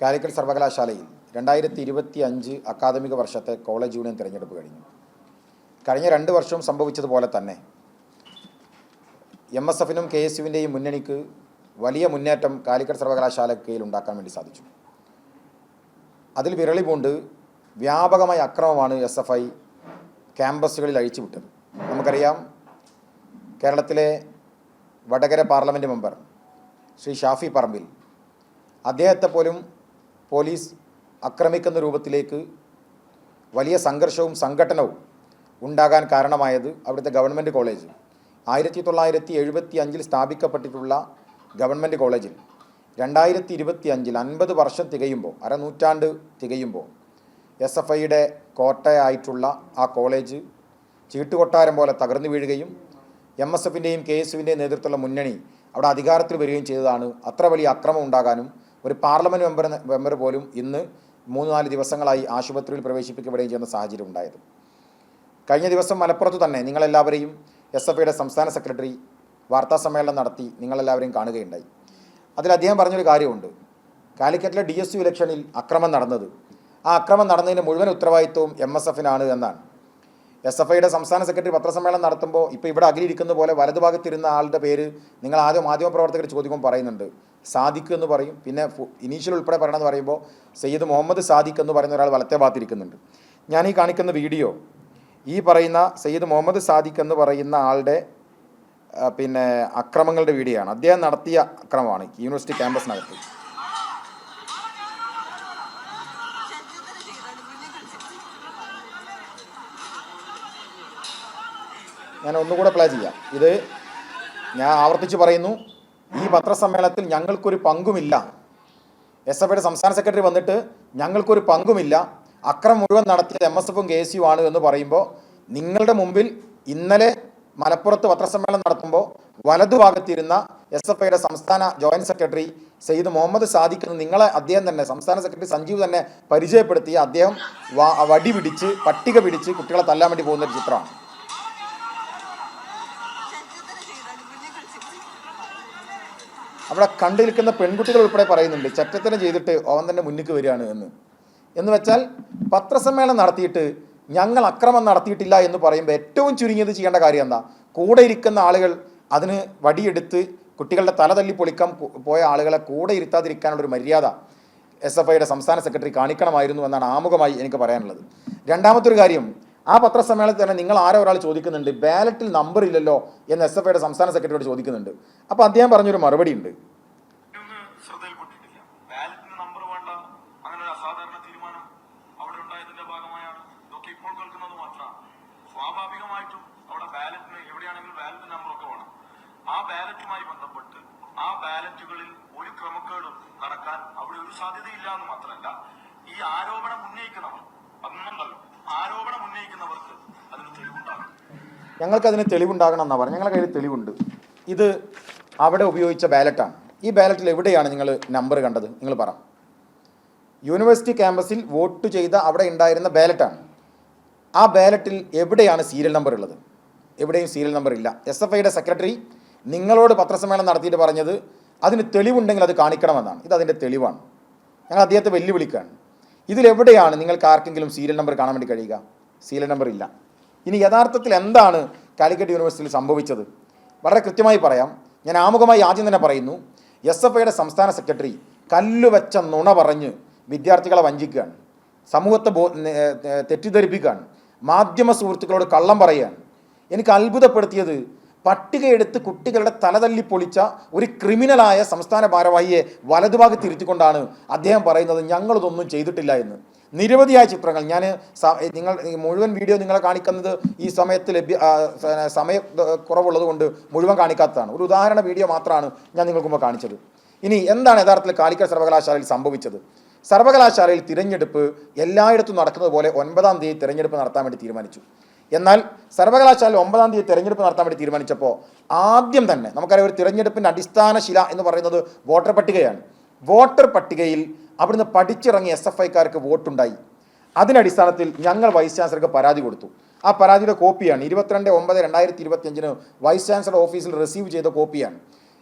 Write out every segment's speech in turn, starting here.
കാലിക്കറ്റ് സർവകലാശാലയിൽ രണ്ടായിരത്തി ഇരുപത്തി അഞ്ച് അക്കാദമിക വർഷത്തെ കോളേജ് യൂണിയൻ തിരഞ്ഞെടുപ്പ് കഴിഞ്ഞു. കഴിഞ്ഞ രണ്ട് വർഷവും സംഭവിച്ചതുപോലെ തന്നെ എം എസ് എഫിനും കെ എസ് യുവിന്റെയും മുന്നണിക്ക് വലിയ മുന്നേറ്റം കാലിക്കറ്റ് സർവകലാശാലക്കയിൽ ഉണ്ടാക്കാൻ വേണ്ടി സാധിച്ചു. അതിൽ വിരളി പൂണ്ട് വ്യാപകമായ അക്രമമാണ് എസ് എഫ് ഐ ക്യാമ്പസുകളിൽ അഴിച്ചുവിട്ടത്. നമുക്കറിയാം കേരളത്തിലെ വടകര പാർലമെന്റ് മെമ്പർ ശ്രീ ഷാഫി പറമ്പിൽ അദ്ദേഹത്തെ പോലും പോലീസ് ആക്രമിക്കുന്ന രൂപത്തിലേക്ക് വലിയ സംഘർഷവും സംഘടനവും ഉണ്ടാകാൻ കാരണമായത് അവിടുത്തെ ഗവൺമെന്റ് കോളേജ്. ആയിരത്തി തൊള്ളായിരത്തി എഴുപത്തി അഞ്ചിൽ സ്ഥാപിക്കപ്പെട്ടിട്ടുള്ള ഗവൺമെന്റ് കോളേജിൽ രണ്ടായിരത്തി ഇരുപത്തി അഞ്ചിൽ അൻപത് വർഷം തികയുമ്പോൾ അരനൂറ്റാണ്ട് തികയുമ്പോൾ എസ് എഫ് ഐയുടെ കോട്ടയായിട്ടുള്ള ആ കോളേജ് ചീട്ടുകൊട്ടാരം പോലെ തകർന്നു വീഴുകയും എം എസ് എഫിന്റെയും കെ എസ് യുവിന്റെയും നേതൃത്വമുള്ള മുന്നണി അവിടെ അധികാരത്തിൽ വരികയും ചെയ്തതാണ്. അത്ര വലിയ അക്രമം ഉണ്ടാകാനും ഒരു പാർലമെന്റ് മെമ്പർ മെമ്പർ പോലും ഇന്ന് മൂന്ന് നാല് ദിവസങ്ങളായി ആശുപത്രിയിൽ പ്രവേശിപ്പിക്കപ്പെടുകയും ചെയ്യുന്ന സാഹചര്യം ഉണ്ടായത്. കഴിഞ്ഞ ദിവസം മലപ്പുറത്ത് തന്നെ നിങ്ങളെല്ലാവരെയും എസ് എഫ് ഐയുടെ സംസ്ഥാന സെക്രട്ടറി വാർത്താ സമ്മേളനം നടത്തി നിങ്ങളെല്ലാവരെയും കാണുകയുണ്ടായി. അതിൽ അദ്ദേഹം പറഞ്ഞൊരു കാര്യമുണ്ട്. കാലിക്കറ്റിലെ ഡി എസ് യു ഇലക്ഷനിൽ അക്രമം നടന്നത്. ആ അക്രമം നടന്നതിന്റെ മുഴുവൻ ഉത്തരവാദിത്വവും എം എസ് എഫിനാണ് എന്നാണ്. എസ് എഫ് ഐയുടെ സംസ്ഥാന സെക്രട്ടറി പത്രസമ്മേളനം നടത്തുമ്പോൾ ഇപ്പോൾ ഇവിടെ അകലിരിക്കുന്ന പോലെ വലതുഭാഗത്തിരുന്ന ആളുടെ പേര് നിങ്ങൾ ആദ്യം മാധ്യമപ്രവർത്തകർ ചോദിക്കുമ്പോൾ പറയുന്നുണ്ട്. സാദിഖ് എന്ന് പറയും. പിന്നെ ഇനീഷ്യൽ ഉൾപ്പെടെ പറയണമെന്ന് പറയുമ്പോൾ സയ്യിദ് മുഹമ്മദ് സാദിഖ് എന്ന് പറയുന്ന ഒരാൾ വലത്തെ ഭാഗത്തിരിക്കുന്നുണ്ട്. ഞാൻ ഈ കാണിക്കുന്ന വീഡിയോ ഈ പറയുന്ന സയ്യിദ് മുഹമ്മദ് സാദിഖ് എന്ന് പറയുന്ന ആളുടെ പിന്നെ അക്രമങ്ങളുടെ വീഡിയോ ആണ് അദ്ദേഹം നടത്തിയ അക്രമമാണ് യൂണിവേഴ്സിറ്റി ക്യാമ്പസിനകത്ത്. ഞാൻ ഒന്നുകൂടെ പ്ലേ ചെയ്യാം. ഇത് ഞാൻ ആവർത്തിച്ച് പറയുന്നു. ഈ പത്രസമ്മേളനത്തിൽ ഞങ്ങൾക്കൊരു പങ്കുമില്ല. എസ് എഫ് ഐയുടെ സംസ്ഥാന സെക്രട്ടറി വന്നിട്ട് ഞങ്ങൾക്കൊരു പങ്കുമില്ല. അക്രമം മുഴുവൻ നടത്തിയത് എം എസ് എഫും കെ എസ് യു ആണ് എന്ന് പറയുമ്പോൾ നിങ്ങളുടെ മുമ്പിൽ ഇന്നലെ മലപ്പുറത്ത് പത്രസമ്മേളനം നടത്തുമ്പോൾ വലതുഭാഗത്തിരുന്ന എസ് എഫ് ഐയുടെ സംസ്ഥാന ജോയിന്റ് സെക്രട്ടറി സെയ്ദ് മുഹമ്മദ് സാദിഖ് നിങ്ങളെ അദ്ദേഹം തന്നെ സംസ്ഥാന സെക്രട്ടറി സഞ്ജീവ് തന്നെ പരിചയപ്പെടുത്തി അദ്ദേഹം വടി പിടിച്ച് പട്ടിക പിടിച്ച് കുട്ടികളെ തല്ലാൻ വേണ്ടി പോകുന്ന ഒരു ചിത്രമാണ്. അവിടെ കണ്ടു നിൽക്കുന്ന പെൺകുട്ടികൾ ഉൾപ്പെടെ പറയുന്നുണ്ട് ചറ്റത്തരം ചെയ്തിട്ട് അവൻ തന്നെ മുന്നിക്ക് വരികയാണ് എന്ന്. എന്ന് വെച്ചാൽ പത്രസമ്മേളനം നടത്തിയിട്ട് ഞങ്ങൾ അക്രമം നടത്തിയിട്ടില്ല എന്ന് പറയുമ്പോൾ ഏറ്റവും ചുരുങ്ങിയത് ചെയ്യേണ്ട കാര്യം എന്താ? കൂടെ ഇരിക്കുന്ന ആളുകൾ അതിന് വടിയെടുത്ത് കുട്ടികളുടെ തല തല്ലി പൊളിക്കാൻ പോയ ആളുകളെ കൂടെ ഇരുത്താതിരിക്കാനുള്ള ഒരു മര്യാദ എസ് എഫ് ഐയുടെ സംസ്ഥാന സെക്രട്ടറി കാണിക്കണമായിരുന്നു എന്നാണ് ആമുഖമായി എനിക്ക് പറയാനുള്ളത്. രണ്ടാമത്തൊരു കാര്യം ആ പത്രസമ്മേളനത്തിൽ തന്നെ നിങ്ങൾ ആരോ ഒരാൾ ചോദിക്കുന്നുണ്ട് ബാലറ്റിൽ നമ്പർ ഇല്ലല്ലോ എന്ന് എസ് എഫ് ഐയുടെ സംസ്ഥാന സെക്രട്ടറിയോട് ചോദിക്കുന്നുണ്ട്. അപ്പോൾ അദ്ദേഹം പറഞ്ഞൊരു മറുപടി ഉണ്ട് ഒന്നും ശ്രദ്ധയിൽപ്പെട്ടിട്ടില്ല ബാലറ്റിന് നമ്പർ വേണ്ട അങ്ങനെ ഒരു അസാധാരണ തീരുമാനം അവിടെ ഉണ്ടായതിന്റെ ഭാഗമായാണ് ഇതൊക്കെ ഇപ്പോൾ കേൾക്കുന്നത് മാത്രമാണ് സ്വാഭാവികമായിട്ടും അവിടെ ബാലറ്റിന് എവിടെയാണെങ്കിലും ബാലറ്റ് നമ്പർ ഒക്കെ വേണം ആ ബാലറ്റുമായി ബന്ധപ്പെട്ട് ആ ബാലറ്റുകളിൽ ഒരു ക്രമക്കേടും നടക്കാൻ അവിടെ ഒരു സാധ്യതയില്ല എന്ന് മാത്രമല്ല ഈ ആരോപണം ഉന്നയിക്കുന്നവർ അന്നുണ്ടല്ലോ ആരോപണം ഉന്നയിക്കുന്നവർക്ക് അതിന് തെളിവുണ്ടാകും ഞങ്ങൾക്കതിന് തെളിവുണ്ടാകണം എന്നാണ് പറഞ്ഞത്. ഞങ്ങളുടെ കയ്യിൽ തെളിവുണ്ട്. ഇത് അവിടെ ഉപയോഗിച്ച ബാലറ്റാണ്. ഈ ബാലറ്റിൽ എവിടെയാണ് നിങ്ങൾ നമ്പർ കണ്ടത്? നിങ്ങൾ പറ. യൂണിവേഴ്സിറ്റി ക്യാമ്പസിൽ വോട്ട് ചെയ്ത അവിടെ ഉണ്ടായിരുന്ന ബാലറ്റാണ്. ആ ബാലറ്റിൽ എവിടെയാണ് സീരിയൽ നമ്പർ ഉള്ളത്? എവിടെയും സീരിയൽ നമ്പർ ഇല്ല. എസ് എഫ് ഐയുടെ സെക്രട്ടറി നിങ്ങളോട് പത്രസമ്മേളനം നടത്തിയിട്ട് പറഞ്ഞത് അതിന് തെളിവുണ്ടെങ്കിൽ അത് കാണിക്കണമെന്നാണ്. ഇത് അതിന്റെ തെളിവാണ്. ഞങ്ങൾ അദ്ദേഹത്തെ വെല്ലുവിളിക്കുകയാണ്. ഇതിലെവിടെയാണ് നിങ്ങൾക്ക് ആർക്കെങ്കിലും സീരിയൽ നമ്പർ കാണാൻ വേണ്ടി കഴിയുക? സീരിയൽ നമ്പർ ഇല്ല. ഇനി യഥാർത്ഥത്തിൽ എന്താണ് കാലിക്കറ്റ് യൂണിവേഴ്സിറ്റിയിൽ സംഭവിച്ചത്? വളരെ കൃത്യമായി പറയാം. ഞാൻ ആമുഖമായി ആദ്യം തന്നെ പറയുന്നു എസ് എഫ് ഐയുടെ സംസ്ഥാന സെക്രട്ടറി കല്ലുവെച്ച നുണ പറഞ്ഞ് വിദ്യാർത്ഥികളെ വഞ്ചിക്കുകയാണ്. സമൂഹത്തെ ബോ തെറ്റിദ്ധരിപ്പിക്കുകയാണ്. മാധ്യമ സുഹൃത്തുക്കളോട് കള്ളം പറയുകയാണ്. എനിക്ക് അത്ഭുതപ്പെടുത്തിയത് പട്ടികയെടുത്ത് കുട്ടികളുടെ തലതല്ലി പൊളിച്ച ഒരു ക്രിമിനലായ സംസ്ഥാന ഭാരവാഹിയെ വലതുഭാഗത്ത് ഇരുത്തിക്കൊണ്ടാണ് അദ്ദേഹം പറയുന്നത്. ഞങ്ങളിതൊന്നും ചെയ്തിട്ടില്ല എന്ന്. നിരവധിയായ ചിത്രങ്ങൾ. ഞാൻ നിങ്ങൾ മുഴുവൻ വീഡിയോ നിങ്ങളെ കാണിക്കുന്നത് ഈ സമയത്ത് ലഭ്യ സമയ കുറവുള്ളത് കൊണ്ട് മുഴുവൻ കാണിക്കാത്തതാണ്. ഒരു ഉദാഹരണ വീഡിയോ മാത്രമാണ് ഞാൻ നിങ്ങൾക്ക് മുമ്പ് കാണിച്ചത്. ഇനി എന്താണ് യഥാർത്ഥത്തിൽ കാലിക്കറ്റ് സർവകലാശാലയിൽ സംഭവിച്ചത്? സർവകലാശാലയിൽ തിരഞ്ഞെടുപ്പ് എല്ലായിടത്തും നടക്കുന്നത് പോലെ ഒൻപതാം തീയതി തിരഞ്ഞെടുപ്പ് നടത്താൻ വേണ്ടി തീരുമാനിച്ചു. എന്നാൽ സർവകലാശാല ഒമ്പതാം തീയതി തിരഞ്ഞെടുപ്പ് നടത്താൻ വേണ്ടി തീരുമാനിച്ചപ്പോൾ ആദ്യം തന്നെ നമുക്കറിയാം ഒരു തിരഞ്ഞെടുപ്പിന്റെ അടിസ്ഥാന ശില എന്ന് പറയുന്നത് വോട്ടർ പട്ടികയാണ്. വോട്ടർ പട്ടികയിൽ അവിടുന്ന് പഠിച്ചിറങ്ങിയ എസ് എഫ് ഐക്കാർക്ക് വോട്ടുണ്ടായി. അതിനടിസ്ഥാനത്തിൽ ഞങ്ങൾ വൈസ് ചാൻസലർക്ക് പരാതി കൊടുത്തു. ആ പരാതിയുടെ കോപ്പിയാണ് ഇരുപത്തിരണ്ട് ഒമ്പത് രണ്ടായിരത്തി ഇരുപത്തിയഞ്ചിന് വൈസ് ചാൻസലർ ഓഫീസിൽ റിസീവ് ചെയ്ത കോപ്പിയാണ്.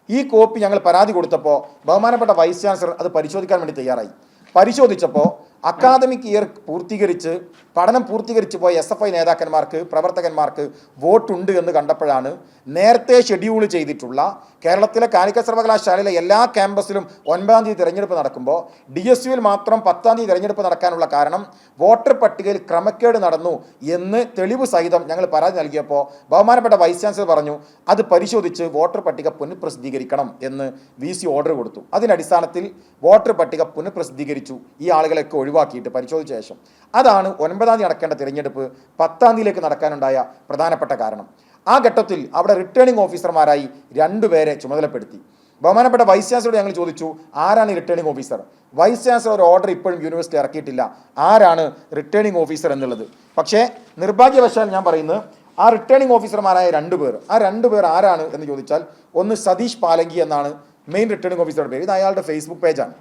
ഈ കോപ്പി ഞങ്ങൾ പരാതി കൊടുത്തപ്പോൾ ബഹുമാനപ്പെട്ട വൈസ് ചാൻസലർ അത് പരിശോധിക്കാൻ വേണ്ടി തയ്യാറായി. പരിശോധിച്ചപ്പോൾ അക്കാദമിക് ഇയർ പൂർത്തീകരിച്ച് പഠനം പൂർത്തീകരിച്ച് പോയ എസ് എഫ് ഐ നേതാക്കന്മാർക്ക് പ്രവർത്തകന്മാർക്ക് വോട്ടുണ്ട് എന്ന് കണ്ടപ്പോഴാണ് നേരത്തെ ഷെഡ്യൂൾ ചെയ്തിട്ടുള്ള കേരളത്തിലെ കാലിക്കറ്റ് സർവകലാശാലയിലെ എല്ലാ ക്യാമ്പസിലും ഒൻപതാം തീയതി തിരഞ്ഞെടുപ്പ് നടക്കുമ്പോൾ ഡി എസ് യുവിൽ മാത്രം പത്താം തീയതി തിരഞ്ഞെടുപ്പ് നടക്കാനുള്ള കാരണം വോട്ടർ പട്ടികയിൽ ക്രമക്കേട് നടന്നു എന്ന് തെളിവ് സഹിതം ഞങ്ങൾ പരാതി നൽകിയപ്പോൾ ബഹുമാനപ്പെട്ട വൈസ് ചാൻസലർ പറഞ്ഞു അത് പരിശോധിച്ച് വോട്ടർ പട്ടിക പുനഃപ്രസിദ്ധീകരിക്കണം എന്ന് വി സി ഓർഡർ കൊടുത്തു. അതിനടിസ്ഥാനത്തിൽ വോട്ടർ പട്ടിക പുനഃപ്രസിദ്ധീകരിച്ചു. ഈ ആളുകളെയൊക്കെ ഒഴിവാക്കിയിട്ട് പരിശോധിച്ച ശേഷം. അതാണ് ഒൻപതാം തീയതി നടക്കേണ്ട തിരഞ്ഞെടുപ്പ് പത്താം തീയതിയിലേക്ക് നടക്കാനുണ്ടായ പ്രധാനപ്പെട്ട കാരണം. ആ ഘട്ടത്തിൽ അവിടെ റിട്ടേണിംഗ് ഓഫീസർമാരായി രണ്ടുപേരെ ചുമതലപ്പെടുത്തി. ബഹുമാനപ്പെട്ട വൈസ് ചാൻസലറോട് ഞങ്ങൾ ചോദിച്ചു ആരാണ് returning officer vice chancellor order ഇപ്പോഴും യൂണിവേഴ്സിറ്റി ഇറക്കിയിട്ടില്ല. ആരാണ് റിട്ടേണിംഗ് ഓഫീസർ എന്നുള്ളത്? പക്ഷേ നിർഭാഗ്യവശാൽ ഞാൻ പറയുന്നത് ആ റിട്ടേണിംഗ് ഓഫീസർമാരായ രണ്ടുപേർ ആ രണ്ടുപേർ ആരാണ് എന്ന് ചോദിച്ചാൽ ഒന്ന് സതീഷ് പാലങ്കി എന്നാണ് മെയിൻ റിട്ടേണിംഗ് ഓഫീസറുടെ പേര്. ഇത് അയാളുടെ ഫേസ്ബുക്ക് പേജാണ്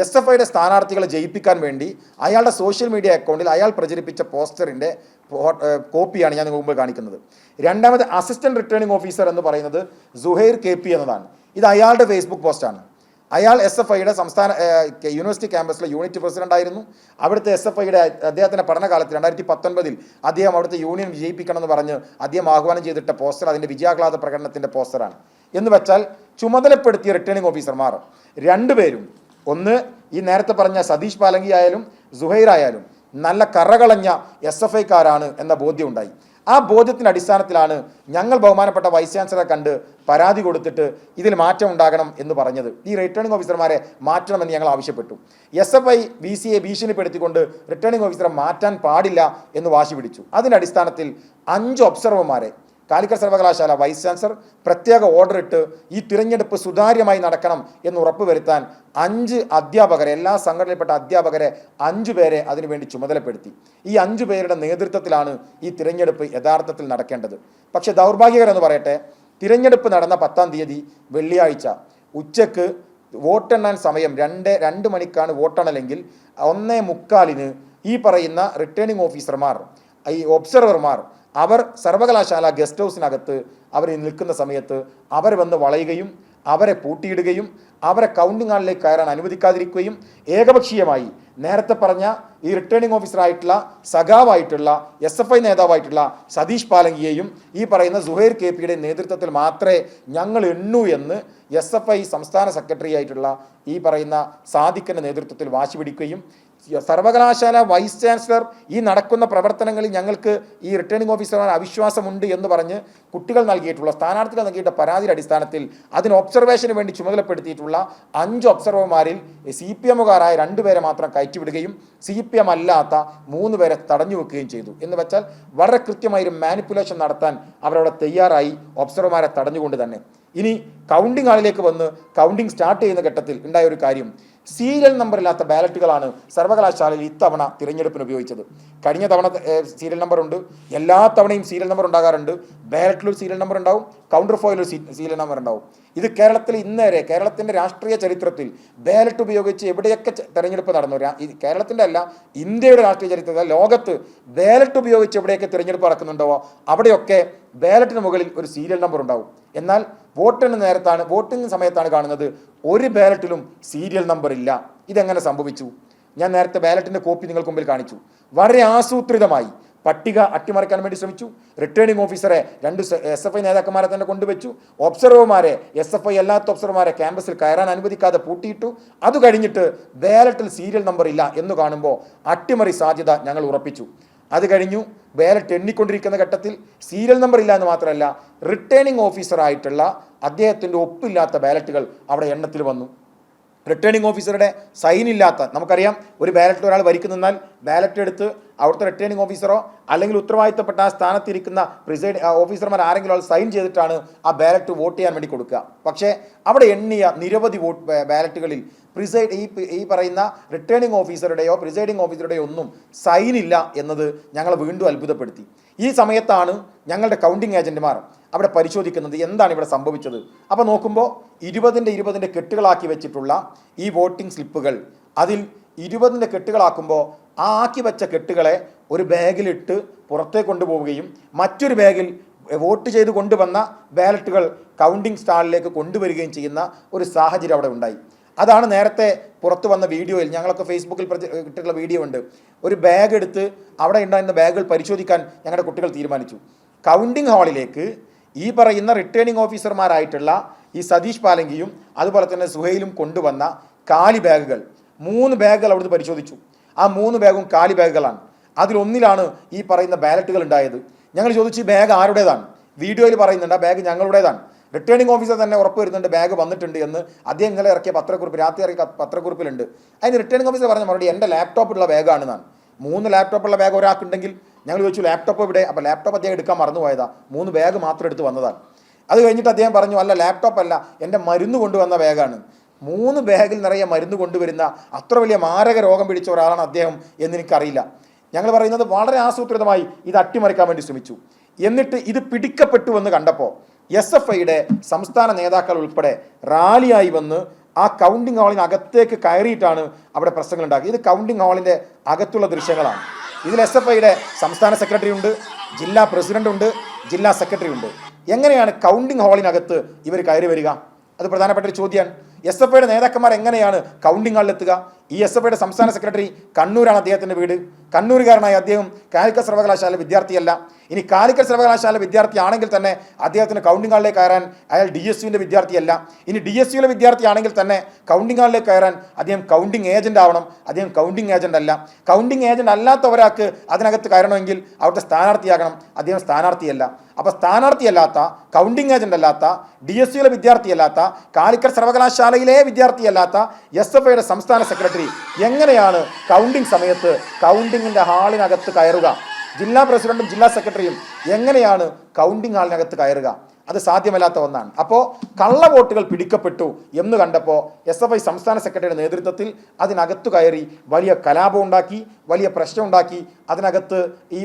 എസ് എഫ് ഐയുടെ സ്ഥാനാർത്ഥികളെ ജയിപ്പിക്കാൻ വേണ്ടി അയാളുടെ സോഷ്യൽ മീഡിയ അക്കൗണ്ടിൽ അയാൾ പ്രചരിപ്പിച്ച പോസ്റ്ററിന്റെ കോപ്പിയാണ് ഞാൻ മുമ്പ് കാണിക്കുന്നത്. രണ്ടാമത് അസിസ്റ്റന്റ് റിട്ടേണിംഗ് ഓഫീസർ എന്ന് പറയുന്നത് സുഹൈർ കെ പി എന്നതാണ്. ഇത് അയാളുടെ ഫേസ്ബുക്ക് പോസ്റ്റാണ്. അയാൾ എസ് എഫ് ഐയുടെ സംസ്ഥാന യൂണിവേഴ്സിറ്റി ക്യാമ്പസിലെ യൂണിറ്റ് പ്രസിഡന്റ് ആയിരുന്നു. അവിടുത്തെ എസ് എഫ് ഐയുടെ അദ്ദേഹത്തിന്റെ പഠനകാലത്ത് രണ്ടായിരത്തി പത്തൊൻപതിൽ അദ്ദേഹം അവിടുത്തെ യൂണിയൻ വിജയിപ്പിക്കണമെന്ന് പറഞ്ഞ് അദ്ദേഹം ആഹ്വാനം ചെയ്തിട്ട പോസ്റ്റർ അതിന്റെ വിജയാഹ്ലാദ പ്രകടനത്തിന്റെ പോസ്റ്ററാണ്. എന്ന് വെച്ചാൽ ചുമതലപ്പെടുത്തിയ റിട്ടേണിംഗ് ഓഫീസർമാർ രണ്ടുപേരും ഒന്ന് ഈ നേരത്തെ പറഞ്ഞ സതീഷ് പാലങ്കി ആയാലും സുഹൈർ ആയാലും നല്ല കറകളഞ്ഞ എസ് എഫ് ഐക്കാരാണ് എന്ന ബോധ്യം ഉണ്ടായി ആ ബോധ്യത്തിന്റെ അടിസ്ഥാനത്തിലാണ് ഞങ്ങൾ ബഹുമാനപ്പെട്ട വൈസ് ചാൻസലറെ കണ്ട് പരാതി കൊടുത്തിട്ട് ഇതിൽ മാറ്റം ഉണ്ടാകണം എന്ന് പറഞ്ഞത്. ഈ റിട്ടേണിംഗ് ഓഫീസർമാരെ മാറ്റണമെന്ന് ഞങ്ങൾ ആവശ്യപ്പെട്ടു. S F I B C A ഭീഷണിപ്പെടുത്തിക്കൊണ്ട് returning ഓഫീസറെ മാറ്റാൻ പാടില്ല എന്ന് വാശി പിടിച്ചു. അതിന്റെ അടിസ്ഥാനത്തിൽ അഞ്ച് ഒബ്സർവർമാരെ കാലിക്കറ്റ് സർവകലാശാല വൈസ് ചാൻസലർ പ്രത്യേക ഓർഡർ ഇട്ട് ഈ തിരഞ്ഞെടുപ്പ് സുതാര്യമായി നടക്കണം എന്ന് ഉറപ്പുവരുത്താൻ അഞ്ച് അധ്യാപകരെ എല്ലാ സംഘടനയിൽപ്പെട്ട അധ്യാപകരെ അഞ്ചു പേരെ അതിനുവേണ്ടി ചുമതലപ്പെടുത്തി. ഈ അഞ്ചു പേരുടെ നേതൃത്വത്തിലാണ് ഈ തിരഞ്ഞെടുപ്പ് യഥാർത്ഥത്തിൽ നടക്കേണ്ടത്. പക്ഷേ ദൗർഭാഗ്യകരെന്ന് പറയട്ടെ തിരഞ്ഞെടുപ്പ് നടന്ന പത്താം തീയതി വെള്ളിയാഴ്ച. ഉച്ചയ്ക്ക് വോട്ടെണ്ണാൻ സമയം രണ്ട് രണ്ട് മണിക്കാണ് വോട്ടെണ്ണലെങ്കിൽ ഒന്നേ മുക്കാലിന് ഈ പറയുന്ന റിട്ടേണിംഗ് ഓഫീസർമാർ ഈ ഒബ്സർവർമാർ അവർ സർവകലാശാല ഗസ്റ്റ് ഹൗസിനകത്ത് അവർ നിൽക്കുന്ന സമയത്ത് അവർ വന്ന് വളയുകയും അവരെ പൂട്ടിയിടുകയും അവരെ കൗണ്ടിംഗ് ഹാളിലേക്ക് കയറാൻ അനുവദിക്കാതിരിക്കുകയും ഏകപക്ഷീയമായി നേരത്തെ പറഞ്ഞ ഈ റിട്ടേണിംഗ് ഓഫീസറായിട്ടുള്ള സഖാവായിട്ടുള്ള എസ് എഫ് ഐ നേതാവായിട്ടുള്ള സതീഷ് പാലങ്കിയെയും ഈ പറയുന്ന സുഹൈർ കെ പിയുടെ നേതൃത്വത്തിൽ മാത്രമേ ഞങ്ങൾ എണ്ണൂ എന്ന് എസ് എഫ് ഐ സംസ്ഥാന സെക്രട്ടറി ആയിട്ടുള്ള ഈ പറയുന്ന സാദിഖിന്റെ നേതൃത്വത്തിൽ വാശി പിടിക്കുകയും സർവകലാശാല വൈസ് ചാൻസലർ ഈ നടക്കുന്ന പ്രവർത്തനങ്ങളിൽ ഞങ്ങൾക്ക് ഈ റിട്ടേണിംഗ് ഓഫീസർമാർ അവിശ്വാസമുണ്ട് എന്ന് പറഞ്ഞ് കുട്ടികൾ നൽകിയിട്ടുള്ള സ്ഥാനാർത്ഥികൾ നൽകിയിട്ട പരാതിയുടെ അടിസ്ഥാനത്തിൽ അതിന് ഒബ്സർവേഷന് വേണ്ടി ചുമതലപ്പെടുത്തിയിട്ടുള്ള അഞ്ച് ഒബ്സർവർമാരിൽ സി പി എമ്മുകാരായ രണ്ടുപേരെ മാത്രം കയറ്റിവിടുകയും സി പി എം അല്ലാത്ത മൂന്ന് പേരെ തടഞ്ഞു വെക്കുകയും ചെയ്തു. എന്ന് വെച്ചാൽ വളരെ കൃത്യമായി ഒരു മാനിപ്പുലേഷൻ നടത്താൻ അവരവിടെ തയ്യാറായി ഒബ്സർവർമാരെ തടഞ്ഞുകൊണ്ട് തന്നെ. ഇനി കൗണ്ടിംഗ് ആളിലേക്ക് വന്ന് കൗണ്ടിംഗ് സ്റ്റാർട്ട് ചെയ്യുന്ന ഘട്ടത്തിൽ ഉണ്ടായ ഒരു കാര്യം. സീരിയൽ നമ്പർ ഇല്ലാത്ത ബാലറ്റുകളാണ് സർവകലാശാലയിൽ ഇത്തവണ തിരഞ്ഞെടുപ്പിന് ഉപയോഗിച്ചത്. കഴിഞ്ഞ തവണ സീരിയൽ നമ്പർ ഉണ്ട് എല്ലാ തവണയും സീരിയൽ നമ്പർ ഉണ്ടാകാറുണ്ട്. ബാലറ്റിൽ ഒരു സീരിയൽ നമ്പർ ഉണ്ടാവും കൗണ്ടർ ഫോയിൽ ഒരു സീരിയൽ നമ്പർ ഉണ്ടാവും. ഇത് കേരളത്തിൽ ഇന്ന് വരെ കേരളത്തിന്റെ രാഷ്ട്രീയ ചരിത്രത്തിൽ ബാലറ്റ് ഉപയോഗിച്ച് എവിടെയൊക്കെ തിരഞ്ഞെടുപ്പ് നടന്നു. കേരളത്തിന്റെ അല്ല ഇന്ത്യയുടെ രാഷ്ട്രീയ ചരിത്രത്തിൽ ലോകത്ത് ബാലറ്റ് ഉപയോഗിച്ച് എവിടെയൊക്കെ തിരഞ്ഞെടുപ്പ് നടക്കുന്നുണ്ടോ അവിടെയൊക്കെ ബാലറ്റിന് മുകളിൽ ഒരു സീരിയൽ നമ്പർ ഉണ്ടാവും. എന്നാൽ വോട്ടിന് നേരത്താണ് വോട്ടിംഗ് സമയത്താണ് കാണുന്നത്. ഒരു ബാലറ്റിലും സീരിയൽ നമ്പർ ഇല്ല. ഇതെങ്ങനെ സംഭവിച്ചു? ഞാൻ നേരത്തെ ബാലറ്റിന്റെ കോപ്പി നിങ്ങൾക്ക് മുമ്പിൽ കാണിച്ചു. വളരെ ആസൂത്രിതമായി പട്ടിക അട്ടിമറിക്കാൻ വേണ്ടി ശ്രമിച്ചു. റിട്ടേണിംഗ് ഓഫീസറെ രണ്ട് എസ് എഫ് ഐ നേതാക്കന്മാരെ തന്നെ കൊണ്ടുവച്ചു. ഒബ്സർവർമാരെ എസ് എഫ് ഐ അല്ലാത്ത ഒബ്സർവർമാരെ ക്യാമ്പസിൽ കയറാൻ അനുവദിക്കാതെ പൂട്ടിയിട്ടു. അത് കഴിഞ്ഞിട്ട് ബാലറ്റിൽ സീരിയൽ നമ്പർ ഇല്ല എന്ന് കാണുമ്പോൾ അട്ടിമറി സാധ്യത ഞങ്ങൾ ഉറപ്പിച്ചു. അത് കഴിഞ്ഞു ബാലറ്റ് എണ്ണിക്കൊണ്ടിരിക്കുന്ന ഘട്ടത്തിൽ സീരിയൽ നമ്പർ ഇല്ല എന്ന് മാത്രമല്ല റിട്ടേണിംഗ് ഓഫീസറായിട്ടുള്ള അദ്ദേഹത്തിന്റെ ഒപ്പില്ലാത്ത ബാലറ്റുകൾ അവിടെ എണ്ണത്തിൽ വന്നു. റിട്ടേണിംഗ് ഓഫീസറുടെ സൈൻ ഇല്ലാത്ത നമുക്കറിയാം ഒരു ബാലറ്റ് ഒരാൾ വരിക്ക് നിന്നാൽ ബാലറ്റ് എടുത്ത് അവിടുത്തെ റിട്ടേണിംഗ് ഓഫീസറോ അല്ലെങ്കിൽ ഉത്തരവാദിത്തപ്പെട്ട ആ സ്ഥാനത്തിരിക്കുന്ന പ്രിസൈഡ് ഓഫീസർമാർ ആരെങ്കിലും ആൾ സൈൻ ചെയ്തിട്ടാണ് ആ ബാലറ്റ് വോട്ട് ചെയ്യാൻ വേണ്ടി കൊടുക്കുക. പക്ഷേ അവിടെ എണ്ണിയ നിരവധി വോട്ട് ബാലറ്റുകളിൽ പ്രിസൈഡ് ഈ ഈ പറയുന്ന റിട്ടേണിംഗ് ഓഫീസറുടെയോ പ്രിസൈഡിംഗ് ഓഫീസറുടെയോ ഒന്നും സൈൻ ഇല്ല എന്നത് ഞങ്ങൾ വീണ്ടും അത്ഭുതപ്പെടുത്തി. ഈ സമയത്താണ് ഞങ്ങളുടെ കൗണ്ടിങ് ഏജന്റുമാർ അവിടെ പരിശോധിക്കുന്നത് എന്താണ് ഇവിടെ സംഭവിച്ചത്. അപ്പോൾ നോക്കുമ്പോൾ ഇരുപതിന്റെ ഇരുപതിന്റെ കെട്ടുകളാക്കി വെച്ചിട്ടുള്ള ഈ വോട്ടിംഗ് സ്ലിപ്പുകൾ അതിൽ ഇരുപതിന്റെ കെട്ടുകളാക്കുമ്പോൾ ആ ആക്കി വെച്ച കെട്ടുകളെ ഒരു ബാഗിലിട്ട് പുറത്തേക്ക് കൊണ്ടുപോവുകയും മറ്റൊരു ബാഗിൽ വോട്ട് ചെയ്ത് കൊണ്ടുവന്ന ബാലറ്റുകൾ കൗണ്ടിംഗ് സ്റ്റാളിലേക്ക് കൊണ്ടുവരികയും ചെയ്യുന്ന ഒരു സാഹചര്യം അവിടെ ഉണ്ടായി. അതാണ് നേരത്തെ പുറത്തു വന്ന വീഡിയോയിൽ ഞങ്ങളൊക്കെ ഫേസ്ബുക്കിൽ ഇട്ടിട്ടുള്ള വീഡിയോ ഉണ്ട്. ഒരു ബാഗ് എടുത്ത് അവിടെ ഉണ്ടായിരുന്ന ബാഗുകൾ പരിശോധിക്കാൻ ഞങ്ങളുടെ കുട്ടികൾ തീരുമാനിച്ചു. കൗണ്ടിംഗ് ഹാളിലേക്ക് ഈ പറയുന്ന റിട്ടേണിംഗ് ഓഫീസർമാരായിട്ടുള്ള ഈ സതീഷ് പാലങ്കിയും അതുപോലെ തന്നെ സുഹൈലും കൊണ്ടുവന്ന കാലി ബാഗുകൾ മൂന്ന് ബാഗുകൾ അവിടുന്ന് പരിശോധിച്ചു. ആ മൂന്ന് ബാഗും കാലി ബാഗുകളാണ്. അതിലൊന്നിലാണ് ഈ പറയുന്ന ബാലറ്റുകൾ ഉണ്ടായത്. ഞങ്ങൾ ചോദിച്ചു ബാഗ് ആരുടേതാണ്? വീഡിയോയിൽ പറയുന്നുണ്ട് ആ ബാഗ് ഞങ്ങളുടേതാണ്. റിട്ടേണിംഗ് ഓഫീസർ തന്നെ ഉറപ്പ് വരുന്നുണ്ട് ബാഗ് വന്നിട്ടുണ്ട് എന്ന്. അദ്ദേഹം ഇന്നലെ ഇറക്കിയ പത്രക്കുറിപ്പ് രാത്രി ഇറക്കിയ പത്രക്കുറിപ്പിലുണ്ട്. അതിന് റിട്ടേണിംഗ് ഓഫീസർ പറഞ്ഞ മറുപടി എന്റെ ലാപ്ടോപ്പുള്ള ബാഗാണെന്നാണ് മൂന്ന് ലാപ്ടോപ്പുള്ള ബാഗ് ഒരാൾക്കുണ്ടെങ്കിൽ ഞങ്ങൾ ചോദിച്ചു ലാപ്ടോപ്പ് ഇവിടെ അപ്പോൾ ലാപ്ടോപ്പ് അദ്ദേഹം എടുക്കാൻ മറന്നുപോയതാ. മൂന്ന് ബാഗ് മാത്രം എടുത്ത് വന്നതാണ്. അത് കഴിഞ്ഞിട്ട് അദ്ദേഹം പറഞ്ഞു അല്ല ലാപ്ടോപ്പ് അല്ല എന്റെ മരുന്ന് കൊണ്ടുവന്ന ബാഗാണ് മൂന്ന് ബാഗിൽ നിറയെ മരുന്ന് കൊണ്ടുവരുന്ന അത്ര വലിയ മാരക രോഗം പിടിച്ച ഒരാളാണ് അദ്ദേഹം എന്നെനിക്കറിയില്ല ഞങ്ങൾ പറയുന്നത് വളരെ ആസൂത്രിതമായി ഇത് അട്ടിമറിക്കാൻ വേണ്ടി ശ്രമിച്ചു. എന്നിട്ട് ഇത് പിടിക്കപ്പെട്ടു എന്ന് കണ്ടപ്പോൾ എസ് എഫ് ഐയുടെ സംസ്ഥാന നേതാക്കൾ ഉൾപ്പെടെ റാലിയായി വന്ന് ആ കൗണ്ടിംഗ് ഹാളിനകത്തേക്ക് കയറിയിട്ടാണ് അവിടെ പ്രശ്നങ്ങൾ ഉണ്ടാക്കിയത് ഇത് കൗണ്ടിംഗ് ഹാളിന്റെ അകത്തുള്ള ദൃശ്യങ്ങളാണ്. ഇതിൽ എസ് എഫ് ഐയുടെ സംസ്ഥാന സെക്രട്ടറി ഉണ്ട് ജില്ലാ പ്രസിഡന്റ് ഉണ്ട് ജില്ലാ സെക്രട്ടറി ഉണ്ട്. എങ്ങനെയാണ് കൗണ്ടിംഗ് ഹാളിനകത്ത് ഇവർ കയറി വരിക? അത് പ്രധാനപ്പെട്ട ഒരു ചോദ്യമാണ്. എസ് എഫ് ഐയുടെ നേതാക്കന്മാർ എങ്ങനെയാണ് കൗണ്ടിംഗ് ഹാളിലെത്തുക ഈ എസ് എഫ് ഐയുടെ സംസ്ഥാന സെക്രട്ടറി കണ്ണൂരാണ് അദ്ദേഹത്തിന്റെ വീട്. കണ്ണൂരുകാരനായ അദ്ദേഹം കാലിക്കറ്റ് സർവകലാശാല വിദ്യാർത്ഥിയല്ല. ഇനി കാലിക്കറ്റ് സർവകലാശാല വിദ്യാർത്ഥിയാണെങ്കിൽ തന്നെ അദ്ദേഹത്തിന് കൗണ്ടിംഗ് ഹാളിലേക്ക് കയറാൻ അയാൾ ഡി എസ് യുവിന്റെ വിദ്യാർത്ഥിയല്ല. ഇനി ഡി എസ് യുവിലെ വിദ്യാർത്ഥിയാണെങ്കിൽ തന്നെ കൗണ്ടിംഗ് ഹാളിലേക്ക് കയറാൻ അദ്ദേഹം കൗണ്ടിംഗ് ഏജന്റ് ആവണം. അദ്ദേഹം കൗണ്ടിംഗ് ഏജന്റ് അല്ല. കൗണ്ടിംഗ് ഏജന്റ് അല്ലാത്ത ഒരാൾക്ക് അതിനകത്ത് കയറണമെങ്കിൽ അവിടുത്തെ സ്ഥാനാർത്ഥിയാകണം. അദ്ദേഹം സ്ഥാനാർത്ഥിയല്ല. അപ്പോൾ സ്ഥാനാർത്ഥിയല്ലാത്ത കൗണ്ടിംഗ് ഏജന്റ് അല്ലാത്ത ഡി എസ് യുവിലെ വിദ്യാർത്ഥിയല്ലാത്ത കാലിക്കറ്റ് സർവകലാശാലയിലെ വിദ്യാർത്ഥിയല്ലാത്ത എസ് എഫ് ഐയുടെ സംസ്ഥാന സെക്രട്ടറി എങ്ങനെയാണ് കൗണ്ടിംഗ് സമയത്ത് കൗണ്ടിങ്ങിന്റെ ഹാളിനകത്ത് കയറുക? ജില്ലാ പ്രസിഡന്റും ജില്ലാ സെക്രട്ടറിയും എങ്ങനെയാണ് കൗണ്ടിംഗ് ഹാളിനകത്ത് കയറുക? അത് സാധ്യമല്ലാത്ത ഒന്നാണ്. അപ്പോൾ കള്ള വോട്ടുകൾ പിടിക്കപ്പെട്ടു എന്ന് കണ്ടപ്പോൾ എസ് എഫ് ഐ സംസ്ഥാന സെക്രട്ടറിയുടെ നേതൃത്വത്തിൽ അതിനകത്തു കയറി വലിയ കലാപം ഉണ്ടാക്കി വലിയ പ്രശ്നം ഉണ്ടാക്കി അതിനകത്ത് ഈ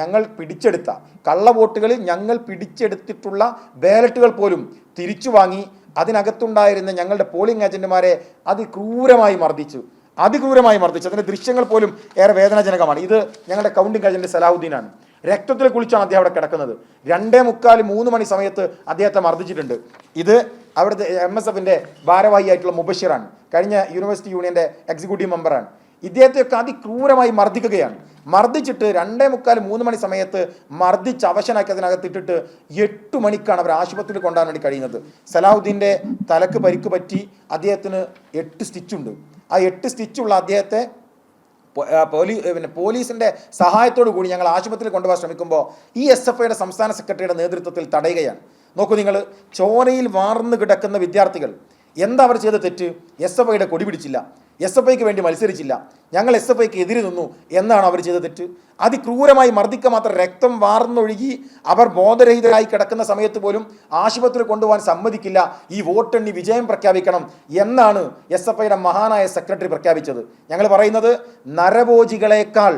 ഞങ്ങൾ പിടിച്ചെടുത്ത കള്ള കള്ളവോട്ടുകളിൽ ഞങ്ങൾ പിടിച്ചെടുത്തിട്ടുള്ള ബാലറ്റുകൾ പോലും തിരിച്ചു വാങ്ങി അതിനകത്തുണ്ടായിരുന്ന ഞങ്ങളുടെ പോളിംഗ് ഏജന്റുമാരെ അതിക്രൂരമായി മർദ്ദിച്ചു. അതിക്രൂരമായി മർദ്ദിച്ചു. അതിന്റെ ദൃശ്യങ്ങൾ പോലും ഏറെ വേദനാജനകമാണ്. ഇത് ഞങ്ങളുടെ കൗണ്ടിംഗ് ഏജന്റ് സലാഹുദ്ദീനാണ്. രക്തത്തിൽ കുളിച്ചാണ് അദ്ദേഹം അവിടെ കിടക്കുന്നത്. രണ്ടേ മുക്കാൽ മൂന്ന് മണി സമയത്ത് അദ്ദേഹത്തെ മർദ്ദിച്ചിട്ടുണ്ട്. ഇത് അവിടുത്തെ എം എസ് എഫിന്റെ ഭാരവാഹിയായിട്ടുള്ള മുബഷിറാണ്. കഴിഞ്ഞ യൂണിവേഴ്സിറ്റി യൂണിയന്റെ എക്സിക്യൂട്ടീവ് മെമ്പറാണ് ഇദ്ദേഹത്തെയൊക്കെ അതിക്രൂരമായി മർദ്ദിക്കുകയാണ്. മർദ്ദിച്ചിട്ട് രണ്ടേ മുക്കാൽ മൂന്ന് മണി സമയത്ത് മർദ്ദിച്ച് അവശനാക്കി അതിനകത്ത് ഇട്ടിട്ട് എട്ട് മണിക്കാണ് അവർ ആശുപത്രിയിൽ കൊണ്ടുവരാൻ വേണ്ടി കഴിയുന്നത്. സലാഹുദ്ദീന്റെ തലക്ക് പരിക്ക് പറ്റി അദ്ദേഹത്തിന് എട്ട് സ്റ്റിച്ചുണ്ട് ആ എട്ട് സ്റ്റിച്ചുള്ള അദ്ദേഹത്തെ പോലീ പിന്നെ പോലീസിന്റെ സഹായത്തോടു കൂടി ഞങ്ങൾ ആശുപത്രിയിൽ കൊണ്ടുപോകാൻ ശ്രമിക്കുമ്പോൾ ഈ എസ് എഫ് ഐയുടെ സംസ്ഥാന സെക്രട്ടറിയുടെ നേതൃത്വത്തിൽ തടയുകയാണ്. നോക്കൂ നിങ്ങൾ ചോരയിൽ വാർന്നു കിടക്കുന്ന വിദ്യാർത്ഥികൾ എന്താ അവർ ചെയ്ത തെറ്റ്? എസ് എഫ് ഐയുടെ കൊടി പിടിച്ചില്ല. എസ് എഫ് ഐക്ക് വേണ്ടി മത്സരിച്ചില്ല. ഞങ്ങൾ എസ് എഫ് ഐക്ക് എതിരെ നിന്നു. എന്നാണ് അവർ ചെയ്ത തെറ്റ്? അതിക്രൂരമായി മർദ്ദിക്ക മാത്രം രക്തം വാർന്നൊഴുകി അവർ ബോധരഹിതരായി കിടക്കുന്ന സമയത്ത് പോലും ആശുപത്രി കൊണ്ടുപോകാൻ സമ്മതിക്കില്ല. ഈ വോട്ടെണ്ണി വിജയം പ്രഖ്യാപിക്കണം എന്നാണ് എസ് എഫ് ഐയുടെ മഹാനായ സെക്രട്ടറി പ്രഖ്യാപിച്ചത്. ഞങ്ങൾ പറയുന്നത് നരഭോജികളെക്കാൾ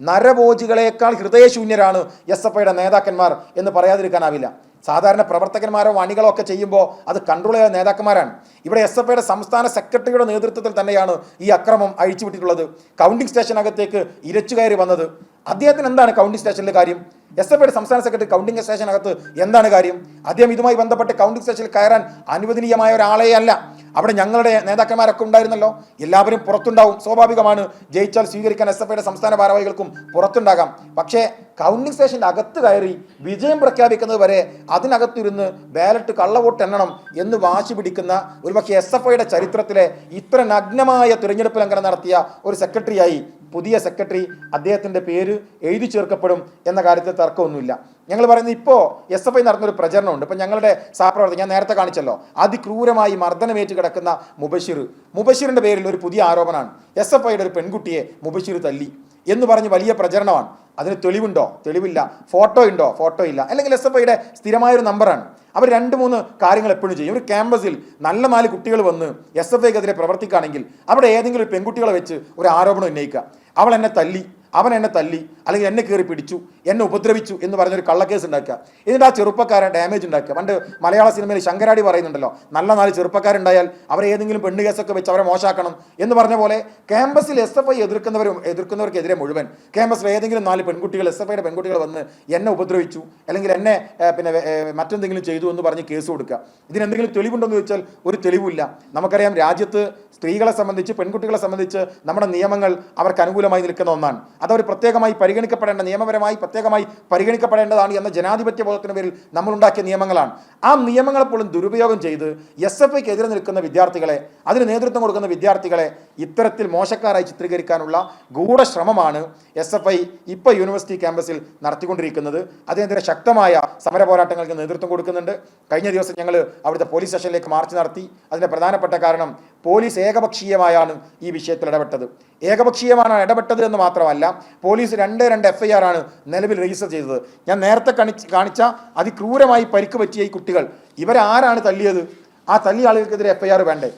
നരഭോജികളേക്കാൾ ഹൃദയശൂന്യരാണ് എസ് എഫ് ഐയുടെ നേതാക്കന്മാർ എന്ന് പറയാതിരിക്കാനാവില്ല. സാധാരണ പ്രവർത്തകന്മാരോ അണികളോ ഒക്കെ ചെയ്യുമ്പോൾ അത് കൺട്രോൾ ചെയ്ത നേതാക്കന്മാരാണ്. ഇവിടെ എസ് എഫ് ഐയുടെ സംസ്ഥാന സെക്രട്ടറിയുടെ നേതൃത്വത്തിൽ തന്നെയാണ് ഈ അക്രമം അഴിച്ചുവിട്ടിട്ടുള്ളത്. കൗണ്ടിംഗ് സ്റ്റേഷനകത്തേക്ക് ഇരച്ചുകയറി വന്നത്. അദ്ദേഹത്തിന് എന്താണ് കൗണ്ടിംഗ് സ്റ്റേഷനിലെ കാര്യം? എസ് എഫ് ഐയുടെ സംസ്ഥാന സെക്രട്ടറി കൗണ്ടിംഗ് സ്റ്റേഷനകത്ത് എന്താണ് കാര്യം? അദ്ദേഹം ഇതുമായി ബന്ധപ്പെട്ട് കൗണ്ടിംഗ് സ്റ്റേഷനിൽ കയറാൻ അനുവദനീയമായ ഒരാളെ അല്ല. അവിടെ ഞങ്ങളുടെ നേതാക്കന്മാരൊക്കെ ഉണ്ടായിരുന്നല്ലോ. എല്ലാവരും പുറത്തുണ്ടാവും. സ്വാഭാവികമാണ്. ജയിച്ചാൽ സ്വീകരിക്കാൻ എസ് എഫ് ഐയുടെ സംസ്ഥാന ഭാരവാഹികൾക്കും പുറത്തുണ്ടാകാം. പക്ഷേ കൗണ്ടിംഗ് സ്റ്റേഷന്റെ അകത്ത് കയറി വിജയം പ്രഖ്യാപിക്കുന്നത് വരെ അതിനകത്തിരുന്ന് ബാലറ്റ് കള്ളവോട്ട് എണ്ണണം എന്ന് വാശി പിടിക്കുന്ന ഒരുപക്ഷെ എസ് എഫ് ഐയുടെ ചരിത്രത്തിലെ ഇത്ര നഗ്നമായ തിരഞ്ഞെടുപ്പ് ലംഘനം നടത്തിയ ഒരു സെക്രട്ടറിയായി പുതിയ സെക്രട്ടറി അദ്ദേഹത്തിന്റെ പേര് എഴുതി ചേർക്കപ്പെടും എന്ന കാര്യത്തിൽ തർക്കമൊന്നുമില്ല. ഞങ്ങൾ പറയുന്നത് ഇപ്പോൾ എസ് എഫ് ഐ നടന്നൊരു പ്രചരണമുണ്ട്. ഇപ്പം ഞങ്ങളുടെ സഹപ്രവർത്തകർ ഞാൻ നേരത്തെ കാണിച്ചല്ലോ അതിക്രൂരമായി മർദ്ദനമേറ്റ് കിടക്കുന്ന മുബഷിർ. മുബഷിറിന്റെ പേരിൽ ഒരു പുതിയ ആരോപണമാണ്. എസ് എഫ് ഐയുടെ ഒരു പെൺകുട്ടിയെ മുബഷിർ തല്ലി എന്ന് പറഞ്ഞ് വലിയ പ്രചരണമാണ്. അതിന് തെളിവുണ്ടോ? തെളിവില്ല. ഫോട്ടോ ഉണ്ടോ? ഫോട്ടോ ഇല്ല. അല്ലെങ്കിൽ എസ് എഫ് ഐയുടെ സ്ഥിരമായൊരു നമ്പറാണ്. അവർ രണ്ട് മൂന്ന് കാര്യങ്ങൾ എപ്പോഴും ചെയ്യും. ഒരു ക്യാമ്പസിൽ നല്ല നാല് കുട്ടികൾ വന്ന് എസ് എഫ് ഐക്കെതിരെ പ്രവർത്തിക്കുകയാണെങ്കിൽ അവിടെ ഏതെങ്കിലും ഒരു പെൺകുട്ടികളെ വെച്ച് ഒരു ആരോപണം ഉന്നയിക്കുക. അവൾ എന്നെ തല്ലി. അവൻ എന്നെ തല്ലി അല്ലെങ്കിൽ എന്നെ കയറി പിടിച്ചു എന്നെ ഉപദ്രവിച്ചു എന്ന് പറഞ്ഞൊരു കള്ളക്കേസ് ഉണ്ടാക്കുക. എന്നിട്ട് ആ ചെറുപ്പക്കാരൻ ഡാമേജ് ഉണ്ടാക്കുക. പണ്ട് മലയാള സിനിമയിൽ ശങ്കരാടി പറയുന്നുണ്ടല്ലോ നല്ല നാല് ചെറുപ്പക്കാരുണ്ടായാൽ അവരെ ഏതെങ്കിലും പെണ്ണ് കേസൊക്കെ വെച്ച് അവരെ മോശമാക്കണം എന്ന് പറഞ്ഞ പോലെ ക്യാമ്പസിൽ എസ് എഫ് ഐ എതിർക്കുന്നവരും എതിർക്കുന്നവർക്കെതിരെ മുഴുവൻ ക്യാമ്പസിൽ ഏതെങ്കിലും നാല് പെൺകുട്ടികൾ എസ് എഫ് ഐയുടെ പെൺകുട്ടികൾ വന്ന് എന്നെ ഉപദ്രവിച്ചു അല്ലെങ്കിൽ എന്നെ പിന്നെ മറ്റെന്തെങ്കിലും ചെയ്തു എന്ന് പറഞ്ഞ് കേസ് കൊടുക്കുക. ഇതിനെന്തെങ്കിലും തെളിവുണ്ടെന്ന് ചോദിച്ചാൽ ഒരു തെളിവില്ല നമുക്കറിയാം രാജ്യത്ത് സ്ത്രീകളെ സംബന്ധിച്ച് പെൺകുട്ടികളെ സംബന്ധിച്ച് നമ്മുടെ നിയമങ്ങൾ അവർക്ക് അനുകൂലമായി നിൽക്കുന്ന ഒന്നാണ്. അതവർ പ്രത്യേകമായി പരിഗണിക്കപ്പെടേണ്ട നിയമപരമായി പ്രത്യേകമായി പരിഗണിക്കപ്പെടേണ്ടതാണ് എന്ന ജനാധിപത്യ ബോധത്തിന് പേരിൽ നമ്മൾ ഉണ്ടാക്കിയ നിയമങ്ങളാണ്. ആ നിയമങ്ങളെ പോലും ദുരുപയോഗം ചെയ്ത് എസ് എഫ് ഐക്ക് എതിരെ നിൽക്കുന്ന വിദ്യാർത്ഥികളെ അതിന് നേതൃത്വം കൊടുക്കുന്ന വിദ്യാർത്ഥികളെ ഇത്തരത്തിൽ മോശക്കാരായി ചിത്രീകരിക്കാനുള്ള ഗൂഢശ്രമമാണ് എസ് എഫ് ഐ ഇപ്പോൾ യൂണിവേഴ്സിറ്റി ക്യാമ്പസിൽ നടത്തിക്കൊണ്ടിരിക്കുന്നത്. അതിനെതിരെ ശക്തമായ സമര പോരാട്ടങ്ങൾക്ക് നേതൃത്വം കൊടുക്കുന്നുണ്ട്. കഴിഞ്ഞ ദിവസം ഞങ്ങൾ അവിടുത്തെ പോലീസ് സ്റ്റേഷനിലേക്ക് മാർച്ച് നടത്തി. അതിന്റെ പ്രധാനപ്പെട്ട കാരണം പോലീസ് ഏകപക്ഷീയമായാണ് ഈ വിഷയത്തിൽ ഇടപെട്ടത്. ഏകപക്ഷീയമാണ് ഇടപെട്ടത് എന്ന് മാത്രമല്ല പോലീസ് രണ്ട് രണ്ട് എഫ് ഐ ആർ ആണ് നിലവിൽ രജിസ്റ്റർ ചെയ്തത്. ഞാൻ നേരത്തെ കാണിച്ച് അതിക്രൂരമായി പരിക്ക് പറ്റിയ ഈ കുട്ടികൾ ഇവരാരാണ് തല്ലിയത്? ആ തല്ലിയ ആളുകൾക്കെതിരെ എഫ് ഐ ആർ വേണ്ടേ?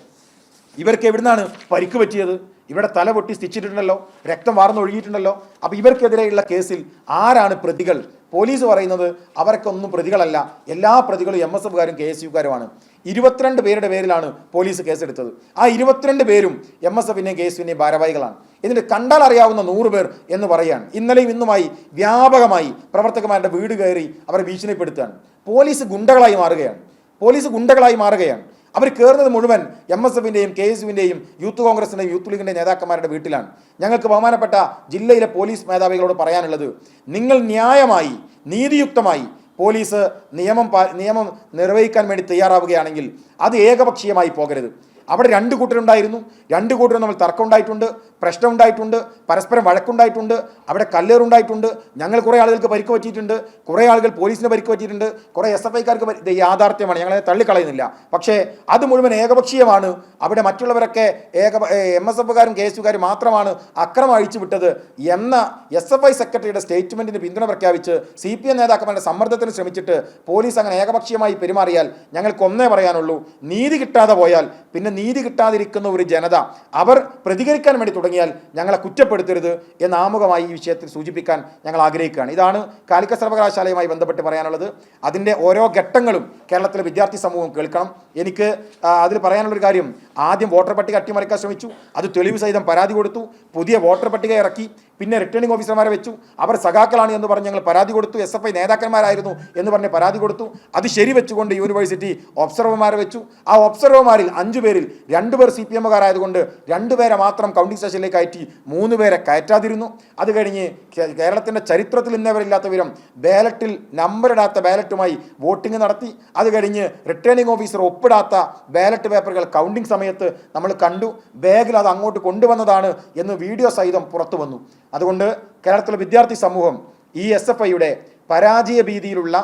ഇവർക്ക് എവിടുന്നാണ് പരിക്ക് പറ്റിയത്? ഇവിടെ തല പൊട്ടി സ്റ്റിച്ചിട്ടുണ്ടല്ലോ രക്തം വാർന്നൊഴുകിയിട്ടുണ്ടല്ലോ. അപ്പോൾ ഇവർക്കെതിരെയുള്ള കേസിൽ ആരാണ് പ്രതികൾ? പോലീസ് പറയുന്നത് അവർക്കൊന്നും പ്രതികളല്ല. എല്ലാ പ്രതികളും എം എസ് എഫുകാരും കെ എസ് യുക്കാരുമാണ് ഇരുപത്തിരണ്ട് പേരുടെ പേരിലാണ് പോലീസ് കേസെടുത്തത്. ആ ഇരുപത്തിരണ്ട് പേരും എം എസ് എഫിന്റെയും കെ എസ് യുവിന്റെയും ഭാരവാഹികളാണ്. എന്നിട്ട് കണ്ടാൽ അറിയാവുന്ന നൂറ് പേർ എന്ന് പറയുകയാണ്. ഇന്നലെയും ഇന്നുമായി വ്യാപകമായി പ്രവർത്തകന്മാരുടെ വീട് കയറി അവരെ ഭീഷണിപ്പെടുത്തുകയാണ്. പോലീസ് ഗുണ്ടകളായി മാറുകയാണ്. പോലീസ് ഗുണ്ടകളായി മാറുകയാണ്. അവർ കയറുന്നത് മുഴുവൻ എം എസ് എഫിന്റെയും കെ എസ് യുവിന്റെയും യൂത്ത് കോൺഗ്രസിന്റെയും യൂത്ത് ലീഗിന്റെ നേതാക്കന്മാരുടെ വീട്ടിലാണ്. ഞങ്ങൾക്ക് ബഹുമാനപ്പെട്ട ജില്ലയിലെ പോലീസ് മേധാവികളോട് പറയാനുള്ളത് നിങ്ങൾ ന്യായമായി നീതിയുക്തമായി പോലീസ് നിയമം നിയമം നിർവഹിക്കാൻ വേണ്ടി തയ്യാറാവുകയാണെങ്കിൽ അത് ഏകപക്ഷീയമായി പോകരുത്. അവിടെ രണ്ട് കൂട്ടരുണ്ടായിരുന്നു. രണ്ട് കൂട്ടരും നമ്മൾ തർക്കമുണ്ടായിട്ടുണ്ട് പ്രശ്നമുണ്ടായിട്ടുണ്ട് പരസ്പരം വഴക്കുണ്ടായിട്ടുണ്ട് അവിടെ കല്ലേറുണ്ടായിട്ടുണ്ട് ഞങ്ങൾ കുറേ ആളുകൾക്ക് പരിക്ക് പറ്റിയിട്ടുണ്ട് കുറേ ആളുകൾ പോലീസിന് പരിക്ക് പറ്റിയിട്ടുണ്ട് കുറേ എസ് എഫ് ഐക്കാർക്ക് ഇത് യാഥാർത്ഥ്യമാണ് ഞങ്ങളെ തള്ളിക്കളയുന്നില്ല. പക്ഷേ അത് മുഴുവൻ ഏകപക്ഷീയമാണ്. അവിടെ മറ്റുള്ളവരൊക്കെ ഏക എം എസ് എഫുകാരും കെ എസ് യുകാരും മാത്രമാണ് അക്രമം അഴിച്ചു വിട്ടത് എന്ന എസ് എഫ് ഐ സെക്രട്ടറിയുടെ സ്റ്റേറ്റ്മെന്റിന് പിന്തുണ പ്രഖ്യാപിച്ച് സി പി എം നേതാക്കന്മാരുടെ സമ്മർദ്ദത്തിന് ശ്രമിച്ചിട്ട് പോലീസ് അങ്ങനെ ഏകപക്ഷീയമായി പെരുമാറിയാൽ ഞങ്ങൾക്ക് ഒന്നേ പറയാനുള്ളൂ നീതി കിട്ടാതെ പോയാൽ പിന്നെ നീതി കിട്ടാതിരിക്കുന്ന ഒരു ജനത അവർ പ്രതികരിക്കാൻ വേണ്ടി തുടങ്ങിയാൽ ഞങ്ങളെ കുറ്റപ്പെടുത്തരുത് എന്ന് ആമുഖമായി ഈ വിഷയത്തിൽ സൂചിപ്പിക്കാൻ ഞങ്ങൾ ആഗ്രഹിക്കുകയാണ്. ഇതാണ് കാലിക്കറ്റ് സർവകലാശാലയുമായി ബന്ധപ്പെട്ട് പറയാനുള്ളത്. അതിന്റെ ഓരോ ഘട്ടങ്ങളും കേരളത്തിലെ വിദ്യാർത്ഥി സമൂഹം കേൾക്കണം. എനിക്ക് അതിൽ പറയാനുള്ളൊരു കാര്യം ആദ്യം വോട്ടർ പട്ടിക അട്ടിമറിക്കാൻ ശ്രമിച്ചു. അത് തെളിവ് സഹിതം പരാതി കൊടുത്തു. പുതിയ വോട്ടർ പട്ടിക ഇറക്കി പിന്നെ റിട്ടേണിംഗ് ഓഫീസർമാരെ വെച്ചു. അവർ സഖാക്കളാണ് എന്ന് പറഞ്ഞ് ഞങ്ങൾ പരാതി കൊടുത്തു. എസ് എഫ് ഐ നേതാക്കന്മാരായിരുന്നു എന്ന് പറഞ്ഞ് പരാതി കൊടുത്തു. അത് ശരി വെച്ചുകൊണ്ട് യൂണിവേഴ്സിറ്റി ഒബ്സർവർമാരെ വെച്ചു. ആ ഒബ്സർവർമാരിൽ അഞ്ചു പേരിൽ രണ്ടുപേർ സി പി എമ്മുകാരായതുകൊണ്ട് രണ്ടുപേരെ മാത്രം കൗണ്ടിംഗ് സ്റ്റേഷനിലേക്ക് കയറ്റി മൂന്ന് പേരെ കയറ്റാതിരുന്നു. അത് കഴിഞ്ഞ് കേരളത്തിന്റെ ചരിത്രത്തിൽ ഇന്നവരില്ലാത്ത വിധം ബാലറ്റിൽ നമ്പറിടാത്ത ബാലറ്റുമായി വോട്ടിംഗ് നടത്തി. അത് കഴിഞ്ഞ് റിട്ടേണിംഗ് ഓഫീസർ ഒപ്പിടാത്ത ബാലറ്റ് പേപ്പറുകൾ കൗണ്ടിംഗ് സമയത്ത് നമ്മൾ കണ്ടു. ബാഗിൽ അത് അങ്ങോട്ട് കൊണ്ടുവന്നതാണ് എന്ന് വീഡിയോ സഹിതം പുറത്തു വന്നു അതുകൊണ്ട് കേരളത്തിലെ വിദ്യാർത്ഥി സമൂഹം ഈ എസ് എഫ് ഐയുടെ പരാജയ ഭീതിയിലുള്ള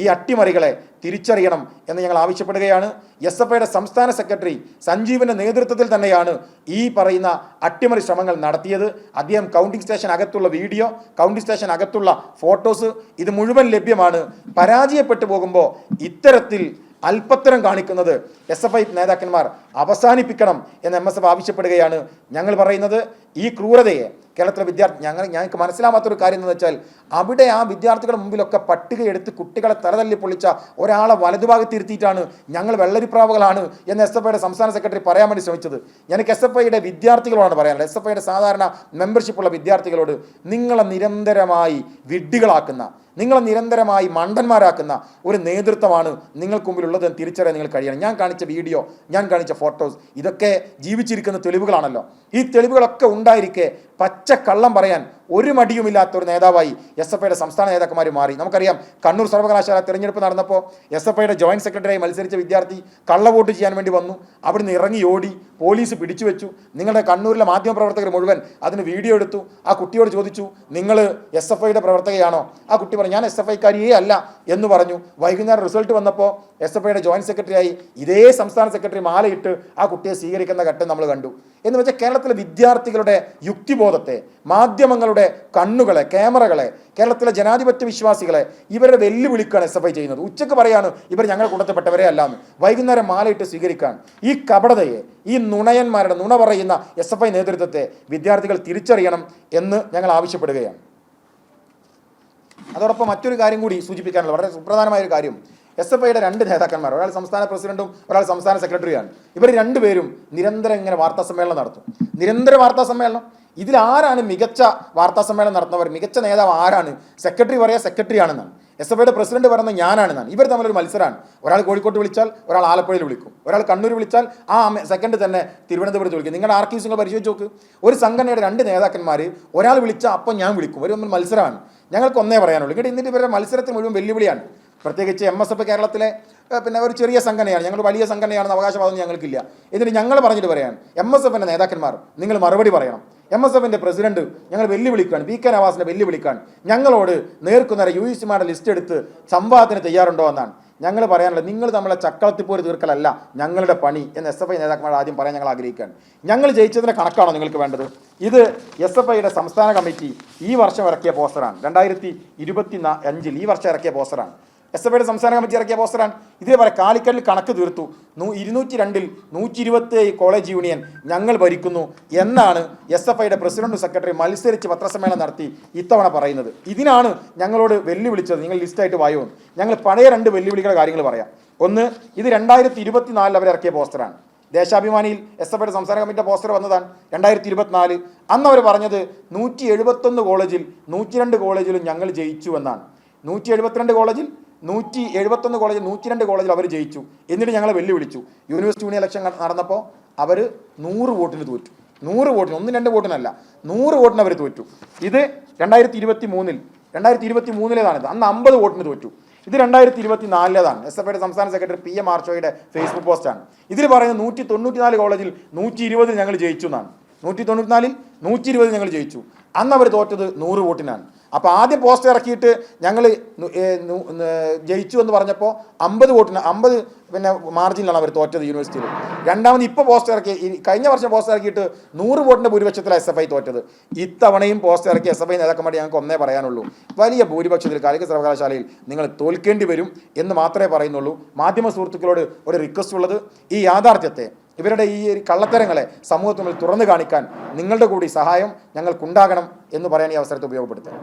ഈ അട്ടിമറികളെ തിരിച്ചറിയണം എന്ന് ഞങ്ങൾ ആവശ്യപ്പെടുകയാണ്. എസ് എഫ് ഐയുടെ സംസ്ഥാന സെക്രട്ടറി സഞ്ജീവിന്റെ നേതൃത്വത്തിൽ തന്നെയാണ് ഈ പറയുന്ന അട്ടിമറി ശ്രമങ്ങൾ നടത്തിയത്. അദ്ദേഹം കൗണ്ടിംഗ് സ്റ്റേഷൻ അകത്തുള്ള വീഡിയോ കൗണ്ടിംഗ് സ്റ്റേഷൻ അകത്തുള്ള ഫോട്ടോസ് ഇത് മുഴുവൻ ലഭ്യമാണ്. പരാജയപ്പെട്ടു പോകുമ്പോൾ ഇത്തരത്തിൽ അല്പത്തരം കാണിക്കുന്നത് എസ് എഫ് ഐ നേതാക്കന്മാർ അവസാനിപ്പിക്കണം എന്ന് എം എസ് എഫ് ആവശ്യപ്പെടുകയാണ്. ഞങ്ങൾ പറയുന്നത് ഈ ക്രൂരതയെ കേരളത്തിലെ വിദ്യാർത്ഥി ഞങ്ങൾ ഞങ്ങൾക്ക് മനസ്സിലാവാത്തൊരു കാര്യം എന്ന് വെച്ചാൽ അവിടെ ആ വിദ്യാർത്ഥികളുടെ മുമ്പിലൊക്കെ പട്ടികയെടുത്ത് കുട്ടികളെ തലതല്ലി പൊളിച്ച ഒരാളെ വലതുഭാഗത്ത് ഇരുത്തിയിട്ടാണ് ഞങ്ങൾ വെള്ളരിപ്രാവുകളാണ് എന്ന് എസ് എഫ് ഐയുടെ സംസ്ഥാന സെക്രട്ടറി പറയാൻ വേണ്ടി ശ്രമിച്ചത്. എനിക്ക് എസ് എഫ് ഐയുടെ വിദ്യാർത്ഥികളോടാണ് പറയാനുള്ളത് എസ് എഫ് ഐയുടെ സാധാരണ മെമ്പർഷിപ്പുള്ള വിദ്യാർത്ഥികളോട് നിങ്ങളെ നിരന്തരമായി വിഡ്ഢികളാക്കുന്ന നിങ്ങളെ നിരന്തരമായി മണ്ടന്മാരാക്കുന്ന ഒരു നേതൃത്വമാണ് നിങ്ങൾക്ക് മുമ്പിലുള്ളത് തിരിച്ചറിയാൻ നിങ്ങൾ കഴിയണം. ഞാൻ കാണിച്ച വീഡിയോ ഞാൻ കാണിച്ച ഫോട്ടോസ് ഇതൊക്കെ ജീവിച്ചിരിക്കുന്ന തെളിവുകളാണല്ലോ. ഈ തെളിവുകളൊക്കെ ഉണ്ടായിരിക്കെ പച്ച കള്ളം പറയാൻ ഒരു മടിയുമില്ലാത്ത ഒരു നേതാവായി എസ് എഫ് ഐയുടെ സംസ്ഥാന നേതാക്കന്മാർ മാറി. നമുക്കറിയാം കണ്ണൂർ സർവകലാശാല തെരഞ്ഞെടുപ്പ് നടന്നപ്പോൾ എസ് എഫ് ഐയുടെ ജോയിന്റ് സെക്രട്ടറിയായി മത്സരിച്ച വിദ്യാർത്ഥി കള്ളവോട്ട് ചെയ്യാൻ വേണ്ടി വന്നു. അവിടുന്ന് ഇറങ്ങി ഓടി പോലീസ് പിടിച്ചു വെച്ചു. നിങ്ങളുടെ കണ്ണൂരിലെ മാധ്യമപ്രവർത്തകർ മുഴുവൻ അതിന് വീഡിയോ എടുത്തു. ആ കുട്ടിയോട് ചോദിച്ചു നിങ്ങൾ എസ് എഫ് ഐയുടെ പ്രവർത്തകയാണോ? ആ കുട്ടി പറഞ്ഞു ഞാൻ എസ് എഫ് ഐക്കാരിയേ അല്ല എന്ന് പറഞ്ഞു. വൈകുന്നേരം റിസൾട്ട് വന്നപ്പോൾ എസ് എഫ് ഐയുടെ ജോയിന്റ് സെക്രട്ടറിയായി ഇതേ സംസ്ഥാന സെക്രട്ടറി മാലയിട്ട് ആ കുട്ടിയെ സ്വീകരിക്കുന്ന ഘട്ടം നമ്മൾ കണ്ടു. എന്ന് വെച്ചാൽ കേരളത്തിലെ വിദ്യാർത്ഥികളുടെ യുക്തിബോധത്തെ മാധ്യമങ്ങളുടെ ജനങ്ങളുടെ കണ്ണുകളെ ക്യാമറകളെ കേരളത്തിലെ ജനാധിപത്യ വിശ്വാസികളെ ഇവരെ വെല്ലുവിളിക്കാണ് എസ് എഫ് ഐ ചെയ്യുന്നത്. ഉച്ചയ്ക്ക് പറയാണ് ഇവർ ഞങ്ങളുടെ കൂട്ടത്തിൽപ്പെട്ടവരെ അല്ലാന്ന്. വൈകുന്നേരം മാലയിട്ട് സ്വീകരിക്കാൻ ഈ കപടതയെ ഈ നുണയന്മാരുടെ നുണ പറയുന്ന എസ് എഫ് ഐ നേതൃത്വത്തെ വിദ്യാർത്ഥികൾ തിരിച്ചറിയണം എന്ന് ഞങ്ങൾ ആവശ്യപ്പെടുകയാണ്. അതോടൊപ്പം മറ്റൊരു കാര്യം കൂടി സൂചിപ്പിക്കാനുള്ള വളരെ സുപ്രധാനമായ ഒരു കാര്യം. എസ് എഫ് ഐയുടെ രണ്ട് നേതാക്കന്മാർ ഒരാൾ സംസ്ഥാന പ്രസിഡന്റും ഒരാൾ സംസ്ഥാന സെക്രട്ടറിയാണ്. ഇവർ രണ്ടുപേരും നിരന്തരം ഇങ്ങനെ വാർത്താ സമ്മേളനം നടത്തും. നിരന്തര വാർത്താ സമ്മേളനം. ഇതിൽ ആരാണ് മികച്ച വാർത്താ സമ്മേളനം നടത്തുന്നവർ? മികച്ച നേതാവ് ആരാണ്? സെക്രട്ടറി പറയാ സെക്രട്ടറി ആണെന്നാണ് എസ് എഫ് ഐയുടെ പ്രസിഡന്റ് പറയുന്നത് ഞാനാണെന്നാണ്. ഇവർ തമ്മിലൊരു മത്സരമാണ് ഒരാൾ കോഴിക്കോട്ട് വിളിച്ചാൽ ഒരാൾ ആലപ്പുഴയിൽ വിളിക്കും. ഒരാൾ കണ്ണൂർ വിളിച്ചാൽ ആ സെക്കൻഡ് തന്നെ തിരുവനന്തപുരത്ത് വിളിക്കും. നിങ്ങളുടെ ആർക്കീസ് നിങ്ങൾ പരിശോധിച്ച് നോക്ക്. ഒരു സംഘടനയുടെ രണ്ട് നേതാക്കന്മാർ ഒരാൾ വിളിച്ചാൽ അപ്പം ഞാൻ വിളിക്കും. ഒരു തമ്മിൽ മത്സരമാണ്. ഞങ്ങൾക്ക് ഒന്നേ പറയാനുള്ളൂ. ഇങ്ങോട്ട് ഇന്നിട്ട് ഇവരുടെ മത്സരത്തിന് മുഴുവൻ വെല്ലുവിളിയാണ്. പ്രത്യേകിച്ച് എം എസ് എഫ് കേരളത്തിലെ പിന്നെ ഒരു ചെറിയ സംഘടനയാണ്. ഞങ്ങൾ വലിയ സംഘടനയാണെന്ന് അവകാശവാദം ഞങ്ങൾക്കില്ല. എന്നിട്ട് ഞങ്ങൾ പറഞ്ഞിട്ട് പറയാൻ എം എസ് എഫിന്റെ നേതാക്കന്മാർ നിങ്ങൾ മറുപടി പറയണം. എം എസ് എഫിന്റെ പ്രസിഡന്റ് ഞങ്ങൾ വെല്ലുവിളിക്കാൻ പി കെ നവാസിനെ വെല്ലുവിളിക്കാൻ ഞങ്ങളോട് നേർക്കുന്നേരം യു സിമാരുടെ ലിസ്റ്റ് എടുത്ത് സംവാദത്തിന് തയ്യാറുണ്ടോ എന്നാണ്. ഞങ്ങൾ പറയാനുള്ളത് നിങ്ങൾ നമ്മളെ ചക്കളത്തിപ്പോര് തീർക്കലല്ല ഞങ്ങളുടെ പണി എന്ന് എസ് എഫ് ഐ നേതാക്കന്മാർ ആദ്യം പറയാൻ ഞങ്ങൾ ആഗ്രഹിക്കുകയാണ്. ഞങ്ങൾ ജയിച്ചതിന്റെ കണക്കാണോ നിങ്ങൾക്ക് വേണ്ടത്? ഇത് എസ് എഫ് ഐയുടെ സംസ്ഥാന കമ്മിറ്റി ഈ വർഷം ഇറക്കിയ പോസ്റ്ററാണ്. രണ്ടായിരത്തി ഇരുപത്തി അഞ്ചിൽ ഈ വർഷം ഇറക്കിയ പോസ്റ്ററാണ്. എസ് എഫ് ഐയുടെ സംസ്ഥാന കമ്മിറ്റി ഇറക്കിയ പോസ്റ്ററാണ്. ഇതേപോലെ കാലിക്കറ്റിൽ കണക്ക് തീർത്തു. നൂ ഇരുന്നൂറ്റി രണ്ടിൽ നൂറ്റി ഇരുപത്തി കോളേജ് യൂണിയൻ ഞങ്ങൾ ഭരിക്കുന്നു എന്നാണ് എസ് എഫ് ഐയുടെ പ്രസിഡന്റും സെക്രട്ടറി മത്സരിച്ച് പത്രസമ്മേളനം നടത്തി ഇത്തവണ പറയുന്നത്. ഇതിനാണ് ഞങ്ങളോട് വെല്ലുവിളിച്ചത്. നിങ്ങൾ ലിസ്റ്റായിട്ട് വായോ. ഞങ്ങൾ പഴയ രണ്ട് വെല്ലുവിളികളുടെ കാര്യങ്ങൾ പറയാം. ഒന്ന് ഇത് രണ്ടായിരത്തി ഇരുപത്തിനാലിൽ അവർ ഇറക്കിയ പോസ്റ്ററാണ്. ദേശാഭിമാനിയിൽ എസ് എഫ് ഐയുടെ സംസ്ഥാന കമ്മിറ്റിയുടെ പോസ്റ്റർ വന്നതാണ് രണ്ടായിരത്തി ഇരുപത്തിനാല് അന്ന് അവർ പറഞ്ഞത് നൂറ്റി എഴുപത്തൊന്ന് കോളേജിൽ നൂറ്റി രണ്ട് കോളേജിലും ഞങ്ങൾ ജയിച്ചു എന്നാണ്. നൂറ്റി എഴുപത്തിരണ്ട് കോളേജിൽ നൂറ്റി എഴുപത്തൊന്ന് കോളേജ് നൂറ്റി രണ്ട് കോളേജിൽ അവർ ജയിച്ചു. എന്നിട്ട് ഞങ്ങളെ വെല്ലുവിളിച്ചു. യൂണിവേഴ്സിറ്റി യൂണിയൻ ഇലക്ഷൻ നടന്നപ്പോൾ അവർ നൂറ് വോട്ടിന് തോറ്റു. നൂറ് വോട്ടിന് ഒന്നും രണ്ട് വോട്ടിനല്ല നൂറ് വോട്ടിന് അവർ തോറ്റു. ഇത് രണ്ടായിരത്തി ഇരുപത്തി മൂന്നിൽ രണ്ടായിരത്തി ഇരുപത്തി മൂന്നിലേതാണിത് അന്ന് അമ്പത് വോട്ടിന് തോറ്റു. ഇത് രണ്ടായിരത്തി ഇരുപത്തി നാലിലേതാണ് എസ് എഫ് ഐയുടെ സംസ്ഥാന സെക്രട്ടറി പി എം ആർച്ചോയുടെ ഫേസ്ബുക്ക് പോസ്റ്റാണ്. ഇതിൽ പറയുന്നത് നൂറ്റി തൊണ്ണൂറ്റിനാല് കോളേജിൽ നൂറ്റി ഇരുപതിൽ ഞങ്ങൾ ജയിച്ചു എന്നാണ്. നൂറ്റി തൊണ്ണൂറ്റിനാലിൽ നൂറ്റി ഇരുപതിൽ ഞങ്ങൾ ജയിച്ചു. അന്ന് അവർ തോറ്റത് നൂറ് വോട്ടിനാണ്. അപ്പോൾ ആദ്യം പോസ്റ്റ് ഇറക്കിയിട്ട് ഞങ്ങൾ ജയിച്ചു എന്ന് പറഞ്ഞപ്പോൾ അമ്പത് വോട്ടിന് അമ്പത് പിന്നെ മാർജിനിലാണ് അവർ തോറ്റത് യൂണിവേഴ്സിറ്റിയിൽ രണ്ടാമത് ഇപ്പോൾ പോസ്റ്റ് ഇറക്കി കഴിഞ്ഞ വർഷം പോസ്റ്റ് ഇറക്കിയിട്ട് നൂറ് വോട്ടിന്റെ ഭൂരിപക്ഷത്തിലാണ് എസ് എഫ് ഐ തോറ്റത്. ഇത്തവണയും പോസ്റ്റ് ഇറക്കി എസ് എഫ് ഐ നേതാക്കന്മാർ ഞങ്ങൾക്ക് ഒന്നേ പറയാനുള്ളൂ. വലിയ ഭൂരിപക്ഷത്തിൽ കാലിക സർവകലാശാലയിൽ നിങ്ങൾ തോൽക്കേണ്ടി വരും എന്ന് മാത്രമേ പറയുന്നുള്ളൂ. മാധ്യമ സുഹൃത്തുക്കളോട് ഒരു റിക്വസ്റ്റ് ഉള്ളത് ഈ യാഥാർത്ഥ്യത്തെ ഇവരുടെ ഈ ഒരു കള്ളത്തരങ്ങളെ സമൂഹത്തിൽ തുറന്നു കാണിക്കാൻ നിങ്ങളുടെ കൂടി സഹായം ഞങ്ങൾക്കുണ്ടാകണം എന്ന് പറയാൻ ഈ അവസരത്തെ ഉപയോഗപ്പെടുത്തുക.